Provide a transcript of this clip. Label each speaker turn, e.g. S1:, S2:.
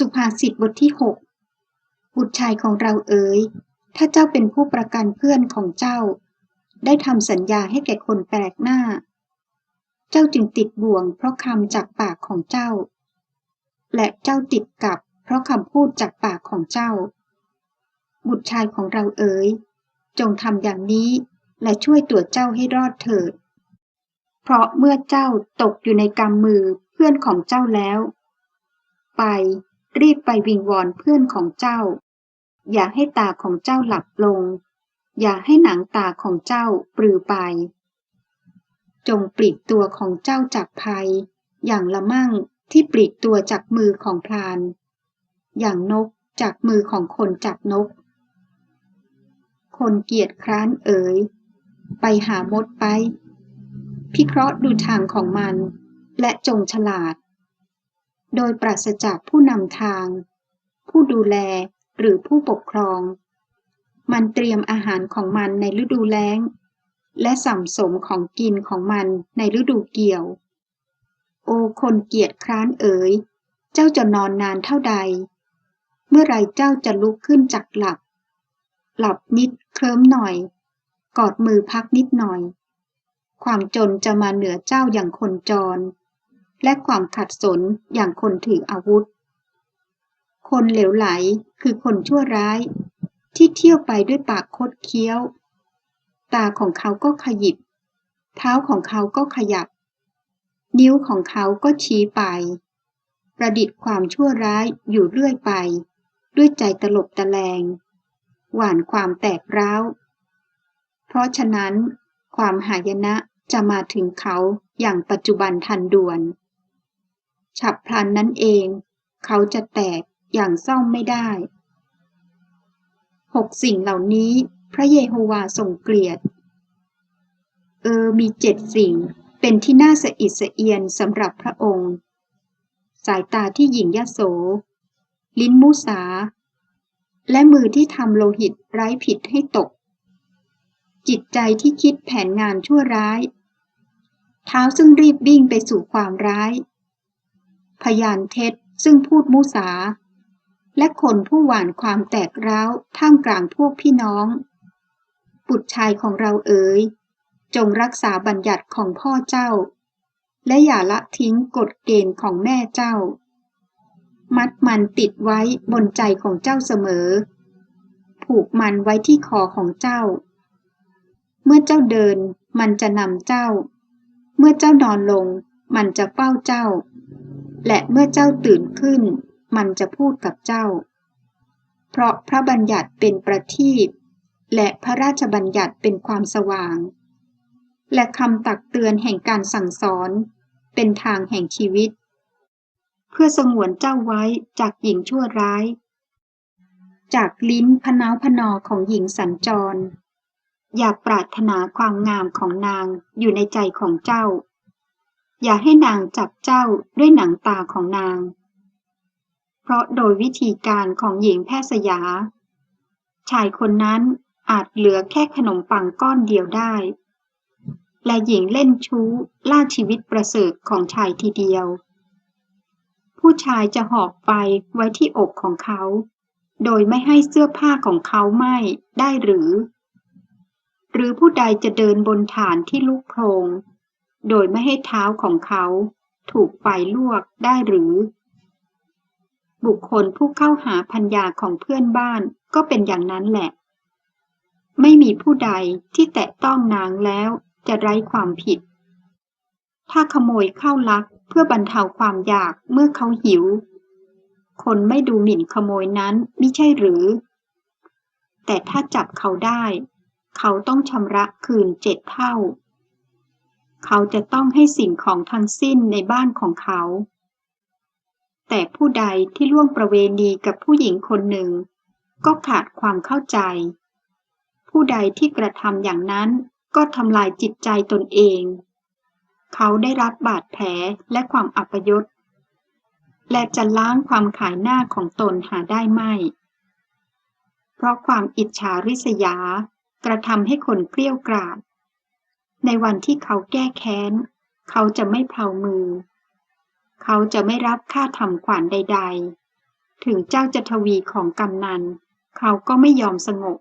S1: สุภาษิตบทที่หกบุตรชายของเราเอ๋ย ถ้าเจ้าเป็นผู้ประกันเพื่อนของเจ้า ได้ทำสัญญาให้แก่คนแปลกหน้า เจ้าจึงติดบ่วงเพราะคำจากปากของเจ้า และเจ้าติดกับเพราะคำพูดจากปากของเจ้า บุตรชายของเราเอ๋ย จงทำอย่างนี้และช่วยตัวเจ้าให้รอดเถิด เพราะเมื่อเจ้าตกอยู่ในกำมือเพื่อนของเจ้าแล้ว ไป รีบไปวิงวอนเพื่อนของเจ้า อย่าให้ตาของเจ้าหลับลง อย่าให้หนังตาของเจ้าปลือไป จงปลีกตัวของเจ้าจากภัย อย่างละมั่งที่ปลีกตัวจากมือของพราน อย่างนกจากมือของคนจับนก คนเกียจคร้านเอ๋ย ไปหามดไป พิเคราะห์ดูทางของมัน และจงฉลาด โดยปราศจากผู้นำทาง ผู้ดูแลหรือผู้ปกครอง มันเตรียมอาหารของมันในฤดูแล้ง และสัมสมของกินของมันในฤดูเกี่ยว โอคนเกียจคร้านเอ๋ย เจ้าจะนอนนานเท่าใด เมื่อไรเจ้าจะลุกขึ้นจากหลับ หลับนิดเคลิ้มหน่อย กอดมือพักนิดหน่อย ความจนจะมาเหนือเจ้าอย่างคนจร และความขัดสนอย่างคนถืออาวุธ คนเหลวไหลคือคนชั่วร้าย ที่เที่ยวไปด้วยปากคดเคี้ยว ตาของเขาก็ขยิบ เท้าของเขาก็ขยับ นิ้วของเขาก็ชี้ไป ประดิษฐ์ความชั่วร้ายอยู่เรื่อยไป ด้วยใจตลบตะแลง หวานความแตกร้าว เพราะฉะนั้น ความหายนะจะมาถึงเขาอย่างปัจจุบันทันด่วน ฉับพลันนั้นเอง เขาจะแตกอย่างซ่อมไม่ได้หกสิ่งเหล่านี้พระเยโฮวาทรงเกลียด เออมีเจ็ดสิ่งเป็นที่น่าสะอิดสะเอียนสำหรับพระองค์ สายตาที่หยิ่งยโส ลิ้นมุสา และมือที่ทำโลหิตไร้ผิดให้ตก จิตใจที่คิดแผนงานชั่วร้าย เท้าซึ่งรีบวิ่งไปสู่ความร้าย พยานเท็จซึ่งพูดมุสา และคนผู้หว่านความแตกร้าวท่ามกลางพวกพี่น้อง บุตรชายของเราเอ๋ย จงรักษาบัญญัติของพ่อเจ้า และอย่าละทิ้งกฎเกณฑ์ของแม่เจ้า มัดมันติดไว้บนใจของเจ้าเสมอ ผูกมันไว้ที่คอของเจ้า เมื่อเจ้าเดินมันจะนำเจ้า เมื่อเจ้านอนลงมันจะเฝ้าเจ้า และเมื่อเจ้าตื่นขึ้น มันจะพูดกับเจ้า เพราะพระบัญญัติเป็นประทีปและพระราชบัญญัติเป็นความสว่าง และคำตักเตือนแห่งการสั่งสอนเป็นทางแห่งชีวิต เพื่อสงวนเจ้าไว้จากหญิงชั่วร้าย จากลิ้นพนาวพนอของหญิงสัญจร อย่าปรารถนาความงามของนางอยู่ในใจของเจ้า อย่าให้นางจับเจ้าด้วยหนังตาของนาง เพราะโดยวิธีการของหญิงแพทย์สยา ชายคนนั้นอาจเหลือแค่ขนมปังก้อนเดียวได้ และหญิงเล่นชู้ล่าชีวิตประเสริฐของชายทีเดียว ผู้ชายจะหอบไปไว้ที่อกของเขา โดยไม่ให้เสื้อผ้าของเขาไหม้ได้หรือ หรือผู้ใดจะเดินบนฐานที่ลุกโพรง โดยไม่ให้เท้าของเขาถูกไฟลวกได้หรือ บุคคลผู้เข้าหาพัญญาของเพื่อนบ้านก็เป็นอย่างนั้นแหละ ไม่มีผู้ใดที่แตะต้องนางแล้วจะไร้ความผิด ถ้าขโมยเข้าลักเพื่อบรรเทาความอยากเมื่อเขาหิว คนไม่ดูหมิ่นขโมยนั้นไม่ใช่หรือ แต่ถ้าจับเขาได้ เขาต้องชำระคืนเจ็ดเท่า เขาจะต้องให้สิ่งของทั้งสิ้นในบ้านของเขา แต่ผู้ใดที่ล่วงประเวณีกับผู้หญิงคนหนึ่ง ก็ขาดความเข้าใจ ผู้ใดที่กระทำอย่างนั้นก็ทำลายจิตใจตนเอง เขาได้รับบาดแผลและความอัปยศ และจะล้างความขายหน้าของตนหาได้ไม่ เพราะความอิจฉาริษยากระทำให้คนเกลี้ยวกล่อม ในวันที่เขาแก้แค้น เขาจะไม่เพลามือ เขาจะไม่รับค่าทำขวัญใด ๆ ถึงเจ้าจะทวีของกำนัน เขาก็ไม่ยอมสงบ